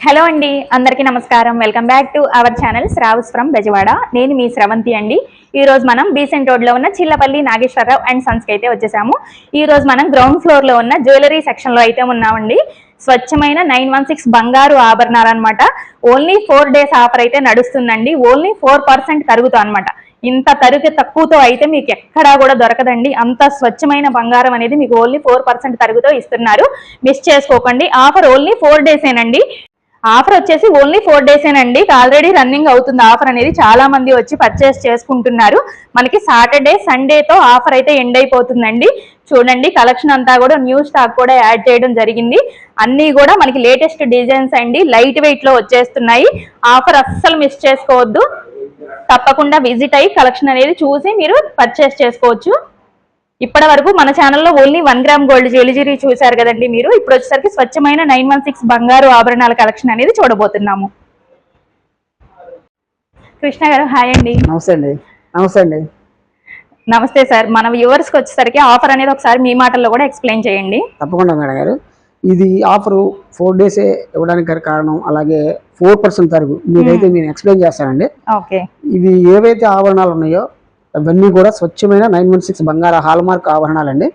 Hello అండి అందరికీ నమస్కారం. Welcome back to our channel Shravas from Bezawada. నేను మీ స్రవంతి అండి. ఈ రోజు మనం బీసెంట్ రోడ్లో ఉన్న చిల్లపల్లి నాగేశ్వరరావు అండ్ సన్స్కి అయితే వచ్చేసాము. ఈ రోజు మనం గ్రౌండ్ ఫ్లోర్లో ఉన్న జ్యువెలరీ సెక్షన్లో అయితే ఉన్నామండి. స్వచ్ఛమైన నైన్ వన్ సిక్స్ బంగారు ఆభరణాలు అనమాట ఓన్లీ ఫోర్ డేస్ ఆఫర్ అయితే నడుస్తుందండి. ఓన్లీ ఫోర్ పర్సెంట్ తరుగుతా అనమాట ఇంత తరుగు తక్కువతో అయితే మీకు ఎక్కడా కూడా దొరకదండి. అంత స్వచ్ఛమైన బంగారం అనేది మీకు ఓన్లీ ఫోర్ పర్సెంట్ తరుగుతో ఇస్తున్నారు. మిస్ చేసుకోకండి. ఆఫర్ ఓన్లీ ఫోర్ డేసేనండి. ఆఫర్ వచ్చేసి ఓన్లీ ఫోర్ డేసేనండి ఆల్రెడీ రన్నింగ్ అవుతుంది. ఆఫర్ అనేది చాలా మంది వచ్చి పర్చేస్ చేసుకుంటున్నారు. మనకి సాటర్డే సండేతో ఆఫర్ అయితే ఎండ్ అయిపోతుందండి. చూడండి కలెక్షన్ అంతా కూడా న్యూ స్టాక్ కూడా యాడ్ చేయడం జరిగింది. అన్నీ కూడా మనకి లేటెస్ట్ డిజైన్స్ అండి. లైట్ వెయిట్లో వచ్చేస్తున్నాయి. ఆఫర్ అస్సలు మిస్ చేసుకోవద్దు. తప్పకుండా విజిట్ అయ్యి కలెక్షన్ అనేది చూసి మీరు పర్చేస్ చేసుకోవచ్చు. ఇప్పటి వరకు మన ఛానల్లో only one gram gold jewellery చూశారు కదండి మీరు. ఇప్పుడు వచ్చేసరికి స్వచ్ఛమైన నైన్ వన్ సిక్స్ బంగారు ఆభరణాల కలెక్షన్ అనేది చూడబోతున్నాము. కృష్ణ గారు హాయ్ అండి. నమస్తే అండి. నమస్తే అండి. నమస్తే సార్. మన వ్యూవర్స్కి వచ్చేసరికి ఆఫర్ అనేది ఒకసారి మీ మాటల్లో కూడా ఎక్స్ప్లెయిన్ చేయండి. తప్పకుండా మేడం గారు. ఇది ఆఫర్ ఫోర్ డేసే ఇవ్వడానికి కారణం అలాగే ఫోర్ పర్సెంట్ తరుగు. నేను ఎక్స్ప్లెయిన్ చేస్తానండి. ఓకే. ఇవి ఏవైతే ఆభరణాలు ఉన్నాయో అవన్నీ కూడా స్వచ్ఛమైన నైన్ వన్ సిక్స్ బంగార హాల్మార్క్ ఆభరణాలండి.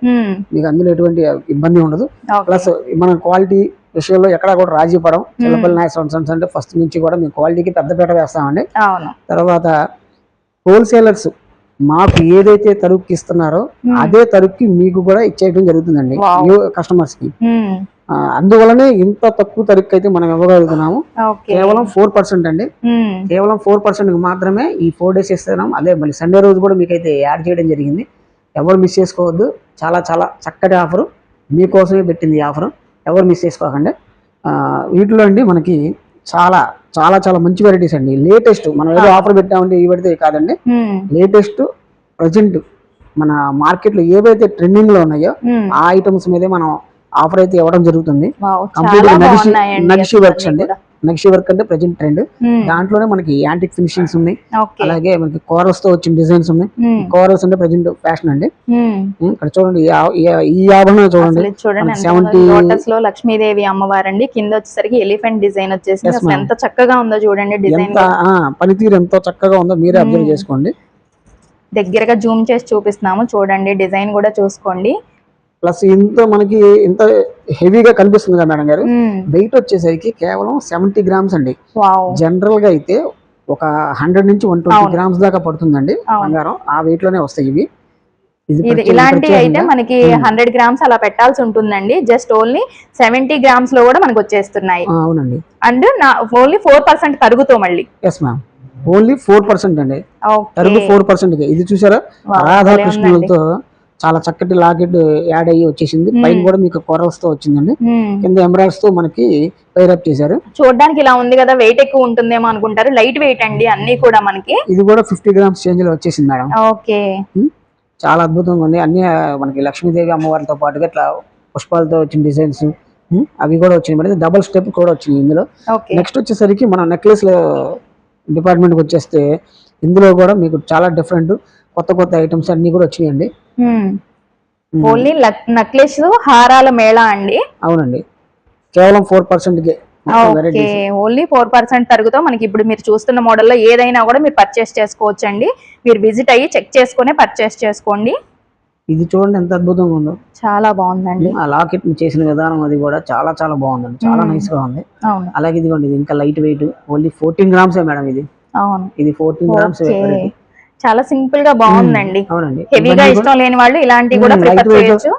మీకు అందులో ఎటువంటి ఇబ్బంది ఉండదు. ప్లస్ మన క్వాలిటీ విషయంలో ఎక్కడా కూడా రాజీ పడం చిల్లపల్లి నాయ సన్స్ అంటే ఫస్ట్ నుంచి కూడా మేము క్వాలిటీకి పెద్దపీట వేస్తామండి. తర్వాత హోల్సేలర్స్ మాకు ఏదైతే తరుక్కి ఇస్తున్నారో. అదే తరుక్కి మీకు కూడా ఇచ్చేయడం జరుగుతుందండి. కస్టమర్స్కి అందువలనే ఇంత తక్కువ తరుక్కు అయితే మనం ఇవ్వగలుగుతున్నాము. కేవలం ఫోర్ పర్సెంట్ అండి. కేవలం ఫోర్ పర్సెంట్ మాత్రమే ఈ ఫోర్ డేస్ ఇస్తున్నాం అదే మళ్ళీ సండే రోజు కూడా మీకైతే యాడ్ చేయడం జరిగింది. ఎవరు మిస్ చేసుకోవద్దు. చాలా చాలా చక్కటి ఆఫర్. మీకోసమే పెట్టింది ఈ ఆఫర్. ఎవరు మిస్ చేసుకోకండి. వీటిలో అండి మనకి చాలా చాలా చాలా మంచి వెరైటీస్ అండి. లేటెస్ట్ మనం ఏదో ఆఫర్ పెట్టామంటే ఈ పెడితే కాదండి. లేటెస్ట్ ప్రజెంట్ మన మార్కెట్లో ఏవైతే ట్రెండింగ్లో ఉన్నాయో. ఆ ఐటమ్స్ మీదే మనం ఆఫర్ అయితే ఇవ్వడం జరుగుతుంది. కంప్లీట్ నగిషి వర్క్స్ అండి. నగిషి వర్క్ అంటే ప్రజెంట్ ట్రెండ్ మ్మ్. దాంట్లోనే మనకి యాంటిక్ ఫినిషింగ్స్ ఉన్నాయి. అలాగే మనకి కోరల్స్తో వచ్చిన డిజైన్స్ ఉన్నాయి. కోరల్స్ అంటే ప్రజెంట్ ఫ్యాషన్ అండి. ఉం, ఇక్కడ చూడండి ఈ ఆభరణం చూడండి. అసలు ఇది చూడండి మనకి ఎంత 70 లోటస్లో లక్ష్మీదేవి అమ్మవారండి. కింద వచ్చేసరికి ఎలిఫెంట్ డిజైన్ ma'am. ఎంత చక్కగా ఉందో చూడండి డిజైన్ పనితీరు ఎంతో చక్కగా ఉందో మీరే అబ్జర్వ్. చేసుకోండి. దగ్గరగా జూమ్ చేసి చూపిస్తున్నాము. చూడండి డిజైన్ కూడా చూసుకోండి. ప్లస్ ఇంత మనకి ఇంత హెవీగా కనిపిస్తుంది కదా మేడం గారు. వెయిట్ వచ్చేసరికి కేవలం సెవెంటీ గ్రామ్స్ అండి. జనరల్గా అయితే ఒక హండ్రెడ్ నుంచి వన్ ట్వంటీ. గ్రామ్స్ దాకా పడుతుందండి. బంగారం. ఆ వెయిట్లోనే వస్తాయి ఇవి. ఇలాంటి అయితే మనకి. హండ్రెడ్ గ్రామ్స్ అలా పెట్టాల్సి ఉంటుందండి. జస్ట్ ఓన్లీ సెవెంటీ గ్రామ్స్లో కూడా మనకు వచ్చేస్తున్నాయి. అవునండి. అండ్ ఓన్లీ ఫోర్ పర్సెంట్ తరుగుతో మళ్ళీ. Yes ma'am only four percent అండి. తరుగు ఫోర్ పర్సెంట్ ఇది చూసారా? రాధాకృష్ణులతో చాలా చక్కటి లాకెట్ యాడ్ అయ్యి వచ్చేసింది. పైన కూడా మీకు కొరల్స్తో వచ్చిందండి. కింద ఎంబ్రాయిడ్స్తో మనకి వైరప్ చేశారు. చూడడానికి ఇలా ఉంది కదా వెయిట్ ఎక్కువ ఉంటుందేమో అనుకుంటారు. లైట్ వెయిట్ అండి అన్ని కూడా మనకి. ఇది కూడా ఫిఫ్టీ గ్రామ్స్ చేంజ్లో వచ్చేసింది మేడం. ఓకే. చాలా అద్భుతంగా ఉంది. అన్ని మనకి లక్ష్మీదేవి అమ్మవారితో పాటుగా ఇట్లా పుష్పాలతో వచ్చిన డిజైన్స్ అవి కూడా వచ్చినాయి. మరి డబుల్ స్టెప్ కూడా వచ్చింది ఇందులో. నెక్స్ట్ వచ్చేసరికి మన నెక్లెస్ డిపార్ట్మెంట్కి వచ్చేస్తే ఇందులో కూడా మీకు చాలా డిఫరెంట్ కొత్త కొత్త ఐటమ్స్ అన్ని కూడా వచ్చినాయండి. మ్మ్. ఓన్లీ నక్లెస్ హారాల మేళ అండి. అవునండి. కేవలం four okay. Varieties. Only four percent తరుగుతో మనకి ఇప్పుడు మీరు చూస్తున్న మోడల్లో ఏదైనా కూడా మీరు పర్చేస్ చేసుకోవచ్చు అండి మీరు విజిట్ అయ్యి చెక్ చేసుకునే పర్చేస్ చేసుకోండి. ఇది చూడండి ఎంత అద్భుతంగా ఉందో. చాలా బాగుందండి. ఆ లాకెట్ చేసిన విధానం అది కూడా చాలా చాలా బాగుందండి. చాలా. నైస్గా ఉంది. అలాగే ఇదిగోండి ఇది ఇంకా light weight only fourteen grams madam ఇది. అవును. ఇది ఫోర్టీన్ గ్రామ్స్ చాలా సింపుల్గా బాగుందండి. హెవీగా ఇష్టం లేని వాళ్ళు ఇలాంటివి కూడా ప్రిఫర్. చేయొచ్చు.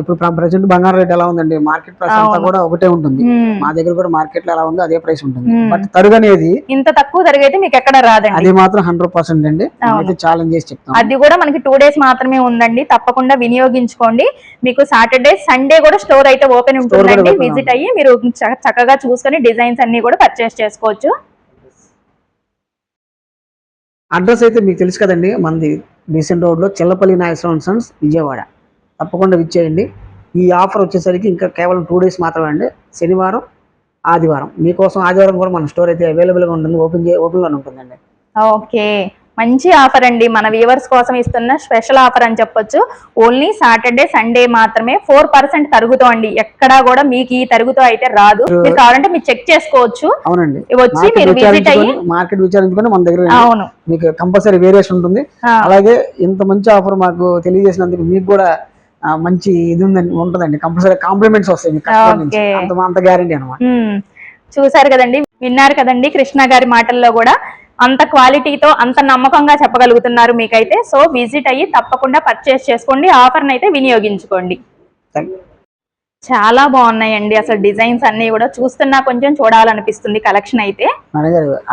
ఇప్పుడు ప్రజెంట్ బంగారం రేట్ ఎలా ఉందండి? మార్కెట్ ప్రైస్ అంతా. కూడా ఒకటే ఉంటుంది. మా దగ్గర కూడా మార్కెట్లో ఎలా ఉందో అదే ప్రైస్ ఉంటుంది. బట్ తరుగు అనేది ఇంత తక్కువ తరగైతే మీకు ఎక్కడ రాదండి. అది మాత్రం హండ్రెడ్ పర్సెంట్ అండి. ఛాలెంజ్ చేసి చెప్తాం. అది కూడా మనకి టూ డేస్ మాత్రమే ఉందండి. తప్పకుండా వినియోగించుకోండి. మీకు సాటర్డే సండే కూడా స్టోర్ అయితే ఓపెన్ ఉంటుందండి. విజిట్ అయ్యి మీరు చక్కగా చూసుకొని డిజైన్స్ అన్ని కూడా పర్చేస్ చేసుకోవచ్చు. అడ్రస్ అయితే మీకు తెలుసు కదండి మనది బీసెంట్ రోడ్లో నాగేశ్వరం సన్స్ విజయవాడ. తప్పకుండా విచ్చేయండి ఈ ఆఫర్ వచ్చేసరికి ఇంకా కేవలం టూ డేస్ మాత్రమే అండి. శనివారం ఆదివారం. మీకోసం ఆదివారం కూడా మన స్టోర్ అయితే అవైలబుల్గా ఉంటుంది ఓపెన్ చే ఓపెన్లోనే ఉంటుందండి. ఓకే. మంచి ఆఫర్ అండి. మన వ్యూవర్స్ కోసం ఇస్తున్న స్పెషల్ ఆఫర్ అని చెప్పొచ్చు. ఓన్లీ సాటర్డే సండే మాత్రమే ఫోర్ పర్సెంట్ తరుగుతో అండి. ఎక్కడా కూడా మీకు ఈ తరుగుతో అయితే రాదు. మీరు కావాలంటే మీరు చెక్ చేసుకోవచ్చు. అవునండి. వచ్చి మీరు విజిట్ అయ్యి మార్కెట్ విచారించుకొని మన దగ్గర. అవును. మీకు కంపల్సరీ వేరియేషన్ ఉంటుంది. అలాగే ఇంత మంచి ఆఫర్ మాకు తెలియజేసినందుకు మీకు కూడా మంచి ఇది ఉందండి ఉంటుందండి. కంపల్సరీ కాంప్లిమెంట్స్ వస్తాయి. అంత అంత గ్యారంటీ అనమాట. చూసారు కదండి. విన్నారు కదండి కృష్ణ గారి మాటల్లో కూడా. అంత క్వాలిటీతో అంత నమ్మకంగా చెప్పగలుగుతున్నారు మీకైతే. సో విజిట్ అయ్యి తప్పకుండా పర్చేస్ చేసుకోండి. ఆఫర్ని అయితే వినియోగించుకోండి చాలా బాగున్నాయండి. అసలు డిజైన్స్ అన్ని కూడా చూస్తున్నా కొంచెం చూడాలనిపిస్తుంది కలెక్షన్ అయితే.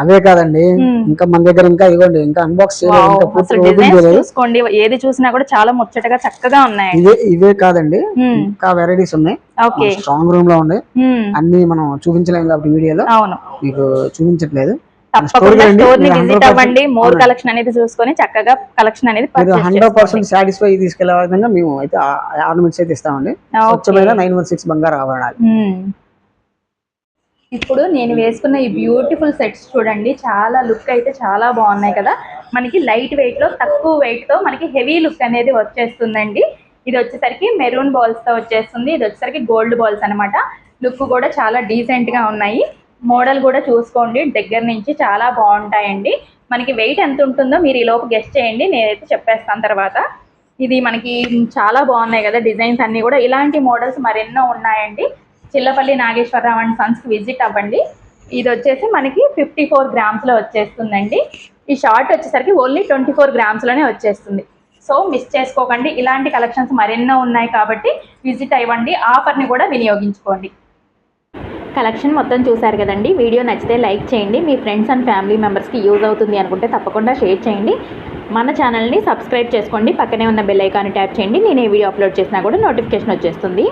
అవే కాదండి. ఇంకా మన దగ్గర ఇంకా ఇవ్వండి. ఇంకా అన్బాక్స్ చూసుకోండి. ఏది చూసినా కూడా చాలా ముచ్చటగా చక్కగా ఉన్నాయి. ఇవే ఇవే కాదండి. ఇంకా వెరైటీస్ ఉన్నాయి. స్ట్రాంగ్ రూమ్లో ఉన్నాయి. అన్ని మనం చూపించలేము కాబట్టి వీడియోలో. అవును. మీకు చూపించట్లేదు. తప్పకుండా. స్టోర్ని మీరు విజిట్ 100% అవ్వండి మోర్. కలెక్షన్ అనేది చూసుకొని చక్కగా కలెక్షన్ అనేది మీరు purchase హండ్రెడ్ చేసుకోండి. పర్సెంట్ సాటిస్ఫై తీసుకెళ్ళే విధంగా మేము అయితే ఆర్నమెంట్స్ అయితే ఇస్తామండి ఓకే. స్వచ్ఛమైన నైన్ వన్ సిక్స్ బంగారు ఆభరణాలు మ్మ్. ఇప్పుడు నేను వేసుకున్న ఈ బ్యూటిఫుల్ సెట్స్ చూడండి చాలా లుక్ అయితే చాలా బాగున్నాయి కదా మనకి లైట్ వెయిట్లో తక్కువ వెయిట్తో మనకి హెవీ లుక్ అనేది వచ్చేస్తుందండి ఇది వచ్చేసరికి మెరూన్ బాల్స్తో వచ్చేస్తుంది ఇది వచ్చేసరికి గోల్డ్ బాల్స్ అన్నమాట లుక్ కూడా చాలా డీసెంట్గా ఉన్నాయి మోడల్ కూడా చూసుకోండి. దగ్గర నుంచి చాలా బాగుంటాయండి. మనకి వెయిట్ ఎంత ఉంటుందో మీరు ఈ లోపు గెస్ట్ చేయండి. నేనైతే చెప్పేస్తాను తర్వాత. ఇది మనకి చాలా బాగున్నాయి కదా డిజైన్స్ అన్నీ కూడా. ఇలాంటి మోడల్స్ మరెన్నో ఉన్నాయండి. చిల్లపల్లి నాగేశ్వరరావు అండ్ సన్స్కి విజిట్ అవ్వండి. ఇది వచ్చేసి మనకి ఫిఫ్టీ ఫోర్ గ్రామ్స్లో వచ్చేస్తుందండి. ఈ షార్ట్ వచ్చేసరికి ఓన్లీ ట్వంటీ ఫోర్ గ్రామ్స్లోనే వచ్చేస్తుంది. సో మిస్ చేసుకోకండి. ఇలాంటి కలెక్షన్స్ మరెన్నో ఉన్నాయి కాబట్టి విజిట్ అవ్వండి. ఆఫర్ని కూడా వినియోగించుకోండి. కలెక్షన్ మొత్తం చూశారు కదండి. వీడియో నచ్చితే లైక్ చేయండి. మీ ఫ్రెండ్స్ అండ్ ఫ్యామిలీ మెంబర్స్కి యూజ్ అవుతుంది అనుకుంటే తప్పకుండా షేర్ చేయండి. మన ఛానల్ని సబ్స్క్రైబ్ చేసుకోండి. పక్కనే ఉన్న బెల్ ఐకాన్ని ట్యాప్ చేయండి. నేను ఏ వీడియో అప్లోడ్ చేసినా కూడా నోటిఫికేషన్ వచ్చేస్తుంది.